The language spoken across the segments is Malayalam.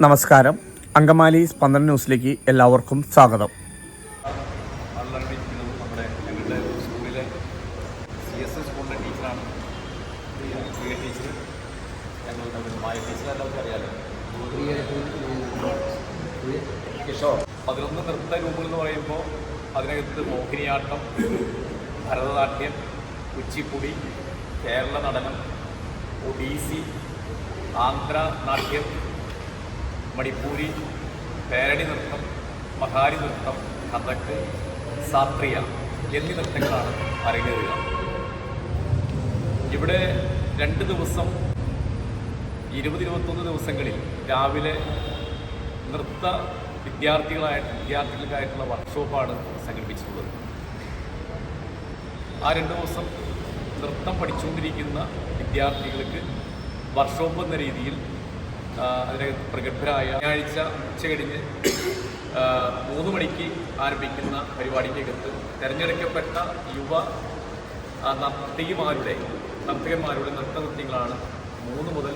നമസ്കാരം. അങ്കമാലി സ്പന്ദന ന്യൂസിലേക്ക് എല്ലാവർക്കും സ്വാഗതം. നമ്മുടെ സ്കൂളിലെ ടീച്ചർ അറിയാലോ പതിനൊന്ന് നൃത്ത രൂപങ്ങൾ എന്ന് പറയുമ്പോൾ അതിനകത്ത് മോഹിനിയാട്ടം ഭരതനാട്യം കുച്ചിപ്പുടി കേരള നടനം ഒഡീസി ആന്ധ്ര നാട്യം മണിപ്പൂരി പേരടി നൃത്തം മഹാരി നൃത്തം കഥക് സാത്രിയ എന്നീ നൃത്തങ്ങളാണ് അരങ്ങേറുക. ഇവിടെ രണ്ട് ദിവസം ഇരുപത് ഇരുപത്തൊന്ന് ദിവസങ്ങളിൽ രാവിലെ നൃത്ത വിദ്യാർത്ഥികളായ വിദ്യാർത്ഥികൾക്കായിട്ടുള്ള വർക്ക്ഷോപ്പാണ് സംഘടിപ്പിച്ചിട്ടുള്ളത്. ആ രണ്ട് ദിവസം നൃത്തം പഠിച്ചുകൊണ്ടിരിക്കുന്ന വിദ്യാർത്ഥികൾക്ക് വർക്ക്ഷോപ്പ് എന്ന രീതിയിൽ അതിനകത്ത് പ്രഗത്ഭരായ ഞായറാഴ്ച ഉച്ച കഴിഞ്ഞ് മൂന്ന് മണിക്ക് ആരംഭിക്കുന്ന പരിപാടിക്കകത്ത് തിരഞ്ഞെടുക്കപ്പെട്ട യുവ നർത്തകിമാരുടെ നർത്തകന്മാരുടെ നൃത്തനൃത്യങ്ങളാണ് മൂന്ന് മുതൽ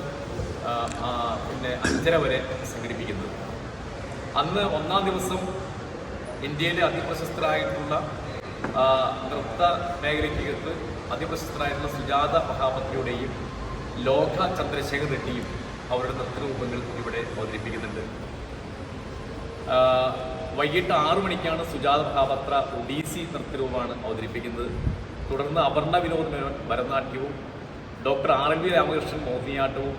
പിന്നെ അഞ്ചര വരെ സംഘടിപ്പിക്കുന്നത്. അന്ന് ഒന്നാം ദിവസം ഇന്ത്യയിലെ അതിപ്രശസ്തരായിട്ടുള്ള നൃത്ത മേഖലയ്ക്കകത്ത് അതിപ്രശസ്തരായിട്ടുള്ള സുജാത മഹാപത്രിയുടെയും ലോക ചന്ദ്രശേഖർ റെഡ്ഡിയും അവരുടെ നൃത്തരൂപങ്ങൾ ഇവിടെ അവതരിപ്പിക്കുന്നുണ്ട്. വൈകിട്ട് ആറു മണിക്കാണ് സുജാത മഹാപത്ര ഒഡീസി നൃത്തരൂപമാണ് അവതരിപ്പിക്കുന്നത്. തുടർന്ന് Aparna Vinod Menon ഭരതനാട്യവും doctor R L V Ramakrishnan മോഹിനിയാട്ടവും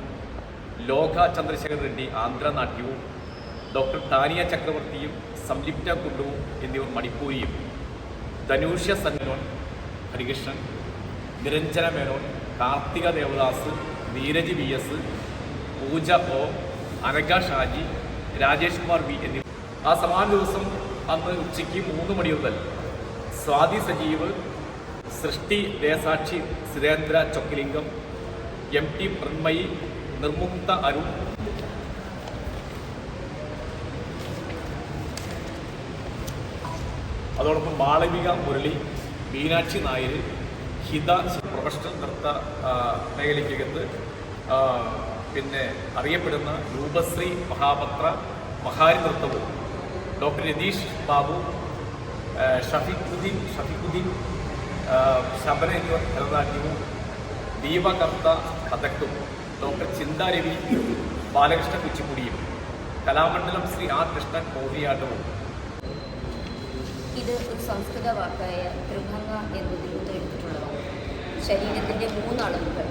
Loka Chandrasekhar Reddy ആന്ധ്രനാട്യവും ഡോക്ടർ താനിയ ചക്രവർത്തിയും സംലിപ്ത കുണ്ടുവും എന്നിവർ മണിപ്പൂരിയും Dhanushya Sannon Harikrishnan Niranjana Menon Karthika Devadas Neeraj V S Pooja O Anagha Shaji Rajesh Kumar V എന്നിവർ. ആ സമാന ദിവസം അന്ന് ഉച്ചയ്ക്ക് മൂന്ന് മണി മുതൽ സ്വാതി സജീവ് സൃഷ്ടി ദേസാക്ഷി സുരേന്ദ്ര ചൊക്കലിംഗം എം ടി മൃണ്മയി നിർമുക്ത അരുൺ. അതോടൊപ്പം മാളവിക മുരളി മീനാക്ഷി നായർ ഹിത പ്രൊഫഷണൽ നൃത്ത മേഖലയ്ക്കകത്ത് പിന്നെ അറിയപ്പെടുന്ന രൂപശ്രീ മഹാപത്ര മഹാരി നൃത്തവും ഡോക്ടർ രതീഷ് ബാബു ഷഫിഖുദ്ദീൻ ഷഫീഖുദ്ദീൻ ശബന എന്നിവർ ഭരതനാട്യവും ദീപകർത്ത കഥക്കും ഡോക്ടർ ചിന്താരവി ബാലകൃഷ്ണ കുച്ചിപ്പുടിയും കലാമണ്ഡലം ശ്രീ ആർ കൃഷ്ണൻ മോഹിനിയാട്ടവും ഇത് ഒരു സംസ്കൃത വാക്കായ ത്രിഭംഗ എന്നതിൽ നിന്ന് എടുത്തിട്ടുള്ളതാണ്. ശരീരത്തിന്റെ മൂന്നളവുകൾ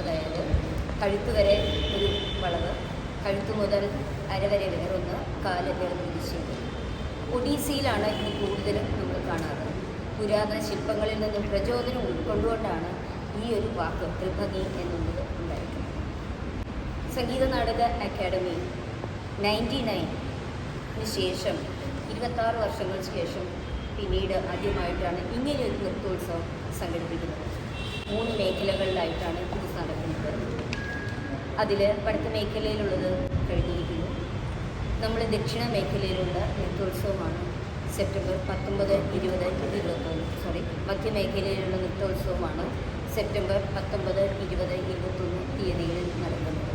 അതായത് കഴുത്ത് വരെ ഒരു വളവ് കഴുത്ത് മുതൽ അരവരെ വേറൊന്ന് കാൽ വേറൊരു ദിശയിൽ ഒഡീസിയിലാണ് ഇത് കൂടുതലും നമ്മൾ കാണാറ്. പുരാതന ശില്പങ്ങളിൽ നിന്നും പ്രചോദനം ഉൾക്കൊണ്ടുകൊണ്ടാണ് ഈ ഒരു വാക്ക് ത്രിഭംഗി എന്നുള്ളത് ഉണ്ടായിട്ടുള്ളത് Sangeetha Nataka academy ninety nine ശേഷം ഇരുപത്താറ് വർഷങ്ങൾക്ക് ശേഷം പിന്നീട് ആദ്യമായിട്ടാണ് ഇങ്ങനെയൊരു നൃത്തോത്സവം സംഘടിപ്പിക്കുന്നത്. മൂന്ന് മേഖലകളിലായിട്ടാണ് ഇത് നടക്കുന്നത് അതിൽ പഠിത്ത മേഖലയിലുള്ളത് കഴിഞ്ഞിരിക്കുന്നു. നമ്മൾ ദക്ഷിണ മേഖലയിലുള്ള നൃത്തോത്സവമാണ് സെപ്റ്റംബർ പത്തൊമ്പത് ഇരുപത് ഇരുപത്തൊന്ന്. സോറി മധ്യമേഖലയിലുള്ള നൃത്തോത്സവമാണ് സെപ്റ്റംബർ പത്തൊമ്പത് ഇരുപത് ഇരുപത്തൊന്ന് തീയതികളിൽ നടക്കുന്നത്.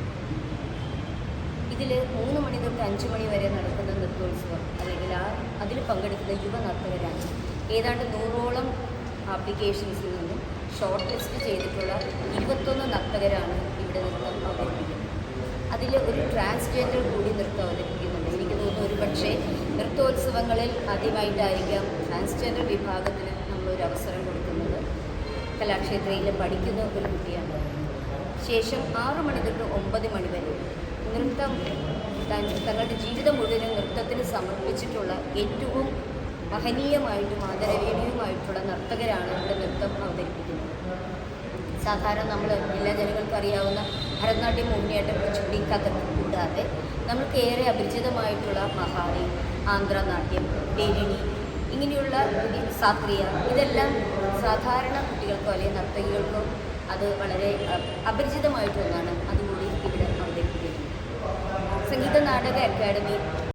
ഇതിൽ മൂന്ന് തൊട്ട് അഞ്ച് മണി വരെ നടക്കുന്ന നൃത്തോത്സവം അല്ലെങ്കിൽ ആ അതിൽ പങ്കെടുക്കുന്ന യുവ നർത്തകരാണ്. ഏതാണ്ട് നൂറോളം ആപ്ലിക്കേഷൻസിൽ നിന്നും ഷോർട്ട് ലിസ്റ്റ് ചെയ്തിട്ടുള്ള ഇരുപത്തൊന്ന് നർത്തകരാണ് ഇവിടെ നൃത്തം അവതരിപ്പിക്കുന്നത്. അതിൽ ഒരു ട്രാൻസ്ജെൻഡർ കൂടി നൃത്തം അവതരിപ്പിക്കുന്നുണ്ട്. എനിക്ക് തോന്നുന്നു ഒരു പക്ഷേ നൃത്തോത്സവങ്ങളിൽ ആദ്യമായിട്ടായിരിക്കാം ട്രാൻസ്ജെൻഡർ വിഭാഗത്തിന് നമ്മളൊരു അവസരം കൊടുക്കുന്നത്. കലാക്ഷേത്രയിൽ പഠിക്കുന്ന ഒരു കുട്ടിയാണ്. ശേഷം ആറു മണി തൊട്ട് ഒമ്പത് മണി വരെ നൃത്തം തങ്ങളുടെ ജീവിതം മുഴുവനും നൃത്തത്തിന് സമർപ്പിച്ചിട്ടുള്ള ഏറ്റവും മഹനീയമായിട്ടും ആദരവീയമായിട്ടുള്ള നർത്തകരാണ് ഇവിടെ നൃത്തം അവതരിപ്പിക്കുന്നത്. സാധാരണ നമ്മൾ എല്ലാ ജനങ്ങൾക്കും അറിയാവുന്ന ഭരതനാട്യം മോഹിനിയാട്ടം കുച്ചിപ്പുടി കഥക് കൂടാതെ നമുക്ക് ഏറെ അപരിചിതമായിട്ടുള്ള മഹാരി ആന്ധ്രാനാട്യം പേരിണി ഇങ്ങനെയുള്ള സാത്രിയ ഇതെല്ലാം സാധാരണ കുട്ടികൾക്കോ അല്ലെങ്കിൽ നർത്തകികൾക്കോ അത് വളരെ അപരിചിതമായിട്ടൊന്നാണ് അതുകൂടി സംഗീത നാടക അക്കാദമി.